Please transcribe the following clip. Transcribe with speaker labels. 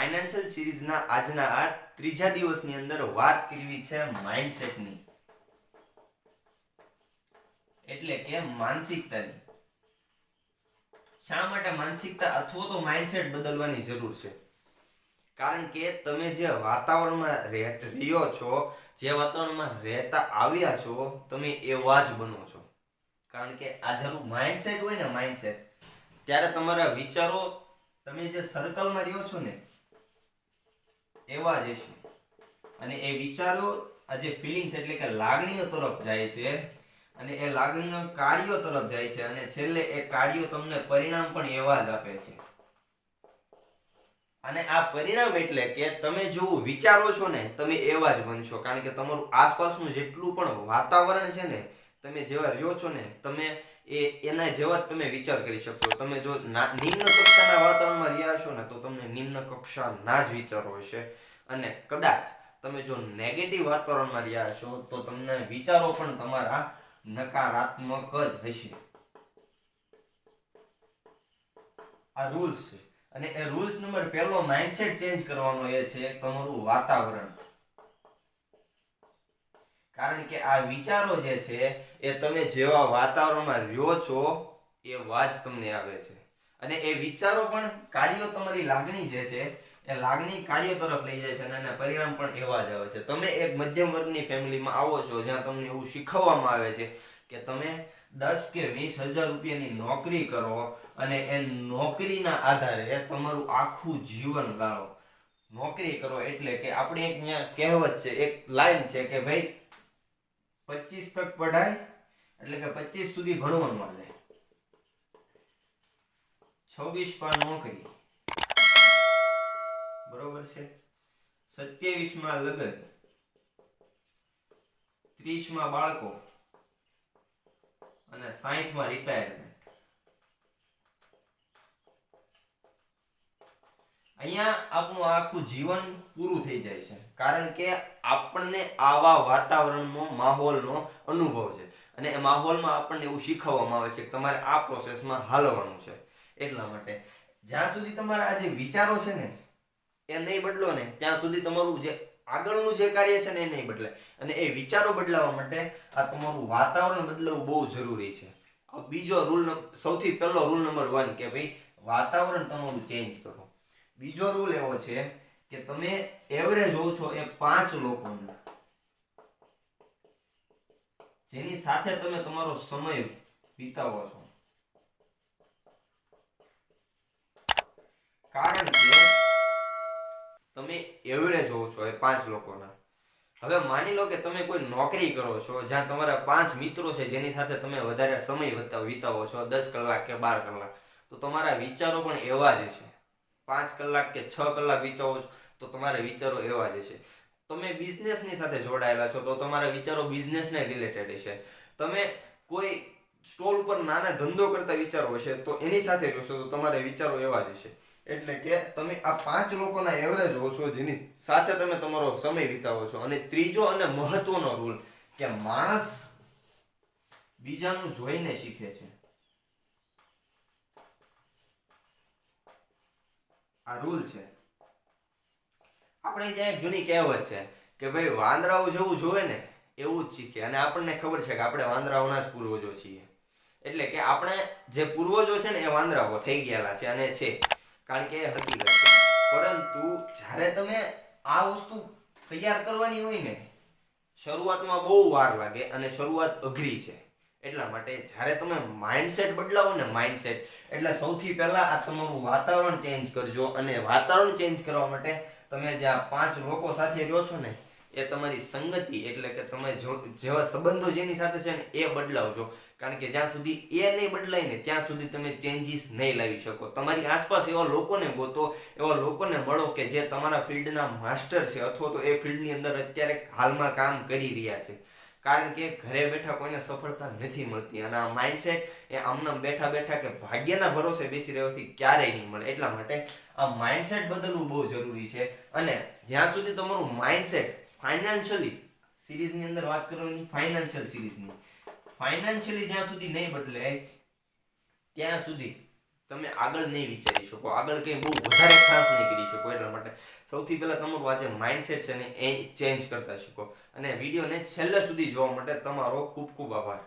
Speaker 1: Financial સિરીઝના આજના આ ત્રીજા દિવસની અંદર વાત કરવી છે માઇન્ડસેટની એટલે કે માનસિકતાની. શા માટે માનસિકતા અથવા તો માઇન્ડસેટ બદલવાની જરૂર છે? કારણ કે તમે જે વાતાવરણમાં રહ્યો છો, જે વાતાવરણમાં રહેતા આવ્યા છો, તમે એવા જ બનો છો. કારણ કે આ જરૂર માઇન્ડસેટ હોય ને માઇન્ડસેટ ત્યારે તમારા વિચારો તમે જે સર્કલમાં રહ્યો છો ને એવા જ હશે. અને એ વિચારો, આ ફિલિંગ્સ એટલે કે લાગણીઓ તરફ જાય છે, અને એ લાગણીઓ કાર્યો તરફ જાય છે, અને છેલ્લે એ કાર્યો તમને પરિણામ પણ એવા જ આપે છે. અને આ પરિણામ એટલે કે તમે જેવું, વિચારો છો ને, તમે એવા જ બનશો. કારણ કે તમારું આસપાસનું જેટલું પણ વાતાવરણ છે ને, તમે જેવા રહ્યો છો ને, તમે એ, એના જેવા તમે વિચાર કરી શકશો તમે જો નિમ્ન કક્ષાના વાતાવરણમાં રહ્યા છો ને, તો તમને નિમ્ન કક્ષાના જ વિચારો હશે અને કદાચ તમે જો નેગેટિવ વાતાવરણમાં રહ્યા છો, તો તમને વિચારો પણ તમારા નકારાત્મક જ હશે. આ રૂલ્સ છે. અને એ રૂલ્સ નંબર પહેલો માઇન્ડસેટ ચેન્જ કરવાનો એ છે તમારું વાતાવરણ. કારણ કે આ વિચારો જે છે, એ તમે જેવા વાતાવરણમાં રહ્યો છો, એ વાજ તમને આવે છે. અને એ વિચારો પણ કાર્યો તમારી લાગણી જે છે, એ લાગણી કાર્યો તરફ લઈ જાય છે અને એના પરિણામ પણ એવા જ આવે છે. તમે એક મધ્યમ વર્ગની ફેમિલીમાં આવો છો, જ્યાં તમને એવું શીખવવામાં આવે છે કે તમે દસ કે વીસ હજાર રૂપિયાની નોકરી કરો અને એ નોકરીના આધારે તમારું આખું જીવન ગાળો. નોકરી કરો એટલે કે આપણે એક કહેવત છે, એક લાઈન છે કે ભાઈ પચીસ તક પઢાય, એટલે કે પચીસ સુધી ભણવાનું હાલે. છવ્વીસ પાન નોકરી બરોબર છે? સત્યાવીસમાં લગ્ન ત્રીસમાં બાળકો, અને સાહીઠમાં રિટાયરમેન્ટ અહીંયા આપણું આખું જીવન પૂરું થઈ જાય છે. કારણ કે આપણને આવા વાતાવરણનો માહોલનો અનુભવ છે. અને એ માહોલમાં આપણને એવું શીખવવામાં આવે છે કે તમારે આ પ્રોસેસમાં હાલવાનું છે. એટલા માટે જ્યાં સુધી તમારા આ જે વિચારો છે ને, એ નહીં બદલો ને, ત્યાં સુધી તમારું જે આગળનું જે કાર્ય છે ને, એ નહીં બદલે અને એ વિચારો બદલાવા માટે આ તમારું વાતાવરણ બદલવું બહુ જરૂરી છે. બીજો રૂલ સૌથી પહેલો રૂલ નંબર વન કે ભાઈ, વાતાવરણ તમારું ચેન્જ કરો. બીજો રૂલ એવો છે કે તમે એવરેજ હોવ છો એ પાંચ લોકોનો. જેની સાથે તમે તમારો સમય વિતાવો છો. કારણ કે તમે એવરેજ હોવ છો એ પાંચ લોકોના. હવે માની લો કે તમે કોઈ નોકરી કરો છો, જ્યાં તમારા પાંચ મિત્રો છે, જેની સાથે તમે વધારે સમય વિતા- વિતાવો છો, દસ કલાક કે બાર કલાક, તો તમારા વિચારો પણ એવા જ છે. પાંચ કલાક કે છ કલાક વિચારો છો, તો તમારે વિચારો એવા જ છે તમે બિઝનેસની સાથે જોડાયેલા છો, તો તમારા વિચારો બિઝનેસને રિલેટેડ છે તમે કોઈ સ્ટોલ ઉપર નાના ધંધો કરતા વિચારો હશે, તો એની સાથે જોશો, તો તમારે વિચારો એવા જ છે એટલે કે તમે આ પાંચ લોકોના એવરેજ હો છો, જેની સાથે તમે તમારો સમય વિતાવો છો. અને ત્રીજો અને મહત્વનો રૂલ કે માણસ બીજાનું જોઈને શીખે છે. આ રૂલ છે. આપણે ત્યાં એક જૂની કહેવત છે કે ભાઈ વાંદરાઓ જેવું જોવે ને એવું જ શીખે. અને આપણને ખબર છે કે આપણે વાંદરાઓના જ પૂર્વજો છીએ. એટલે કે આપણે જે પૂર્વજો છે ને એ વાંદરાઓ થઈ ગયેલા છે અને છે. કારણ કે એ હકીકત છે પરંતુ જ્યારે તમે આ વસ્તુ તૈયાર કરવાની હોય ને, શરૂઆતમાં બહુ વાર લાગે અને શરૂઆત અઘરી છે. એટલા માટે જ્યારે તમે માઇન્ડસેટ બદલાવો ને માઇન્ડસેટ એટલે સૌથી પહેલા આ તમારું વાતાવરણ ચેન્જ કરજો અને વાતાવરણ ચેન્જ કરવા માટે તમે જે આ પાંચ લોકો સાથે રહ્યો છો ને, એ તમારી સંગતિ એટલે કે તમે જેવા સંબંધો જેની સાથે છે ને, એ બદલાવજો. કારણ કે જ્યાં સુધી એ નહીં બદલાય ને, ત્યાં સુધી તમે ચેન્જીસ નહીં લાવી શકો. તમારી આસપાસ એવા લોકોને ગોતો, એવા લોકોને મળો કે જે તમારા ફિલ્ડના માસ્ટર છે, અથવા તો એ ફિલ્ડની અંદર અત્યારે હાલમાં કામ કરી રહ્યા છે. કારણ કે ઘરે બેઠા કોઈને સફળતા નથી મળતી અને આ માઇન્ડસેટ એ આમનામ બેઠા બેઠા કે ભાગ્યના ભરોસે બેસી રહેવાથી ક્યારેય નહીં મળે. એટલા માટે આ માઇન્ડસેટ બદલવું બહુ જરૂરી છે. અને જ્યાં સુધી તમારું માઇન્ડસેટ ફાઇનાન્શિયલી સિરીઝની અંદર વાત કરવાની ફાઇનાન્શિયલ સિરીઝની ફાઇનાન્શિયલી જ્યાં સુધી નહીં બદલે, ત્યાં સુધી તમે આગળ નહીં વિચારી શકો. આગળ કંઈ બહુ વધારે ખાસ નહીં કરી શકો. એટલા માટે સૌથી પહેલાં તમારું આ જે માઇન્ડસેટ છે ને એ ચેન્જ કરતા શીખો. અને વિડીયોને છેલ્લે સુધી જોવા માટે તમારો ખૂબ ખૂબ આભાર.